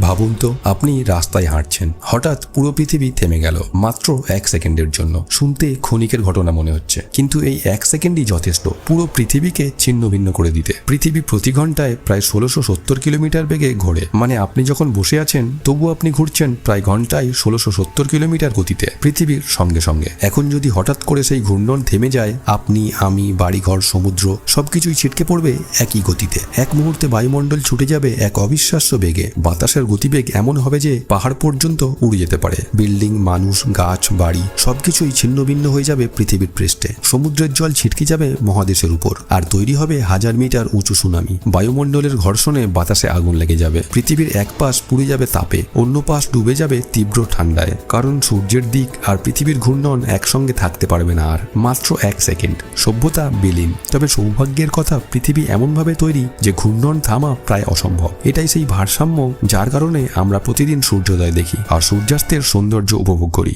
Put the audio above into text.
ভাবুন তো, আপনি রাস্তায় হাঁটছেন। হঠাৎ পুরো পৃথিবী থেমে গেল, মাত্র এক সেকেন্ডের জন্য। শুনতে ক্ষণিকের ঘটনা মনে হচ্ছে। কিন্তু এই এক সেকেন্ডই যথেষ্ট, পুরো পৃথিবীকে ছিন্ন ভিন্ন করে দিতে। পৃথিবী প্রতি ঘন্টায় প্রায় ষোলোশো সত্তর কিলোমিটার বেগে ঘোরে। মানে আপনি যখন বসে আছেন তবু আপনি ঘুরছেন প্রায় ঘন্টায় ষোলোশো সত্তর কিলোমিটার গতিতে, পৃথিবীর সঙ্গে সঙ্গে। এখন যদি হঠাৎ করে সেই ঘূর্ণন থেমে যায়, আপনি, আমি, বাড়িঘর, সমুদ্র, সবকিছুই ছিটকে পড়বে একই গতিতে। এক মুহূর্তে বায়ুমণ্ডল ছুটে যাবে এক অবিশ্বাস্য বেগে। বাতাসের গতিবেগ এমন হবে যে পাহাড় পর্যন্ত উড়ে যেতে পারে। বিল্ডিং, মানুষ, গাছ, বাড়ি সবকিছুই ছিন্ন ভিন্ন হয়ে যাবে পৃথিবীর পৃষ্ঠে। সমুদ্রের জল ছিটকে যাবে মহাদেশের উপর। আর তৈরি হবে হাজার মিটার উঁচু সুনামি। বায়ুমণ্ডলের ঘর্ষণে বাতাসে আগুন লেগে যাবে। পৃথিবীর এক পাশ পুড়ে যাবে তাপে, অন্য পাশ ডুবে যাবে তীব্র ঠান্ডায়। কারণ সূর্যের দিক আর পৃথিবীর ঘূর্ণন একসঙ্গে থাকতে পারবে না আর। মাত্র এক সেকেন্ড। সভ্যতা বিলীন। তবে সৌভাগ্যের কথা পৃথিবী এমনভাবে তৈরি যে ঘূর্ণন থামা প্রায় অসম্ভব। এটাই সেই ভারসাম্য যার কারণে আমরা প্রতিদিন সূর্যোদয় দেখি আর সূর্যাস্তের সৌন্দর্য উপভোগ করি।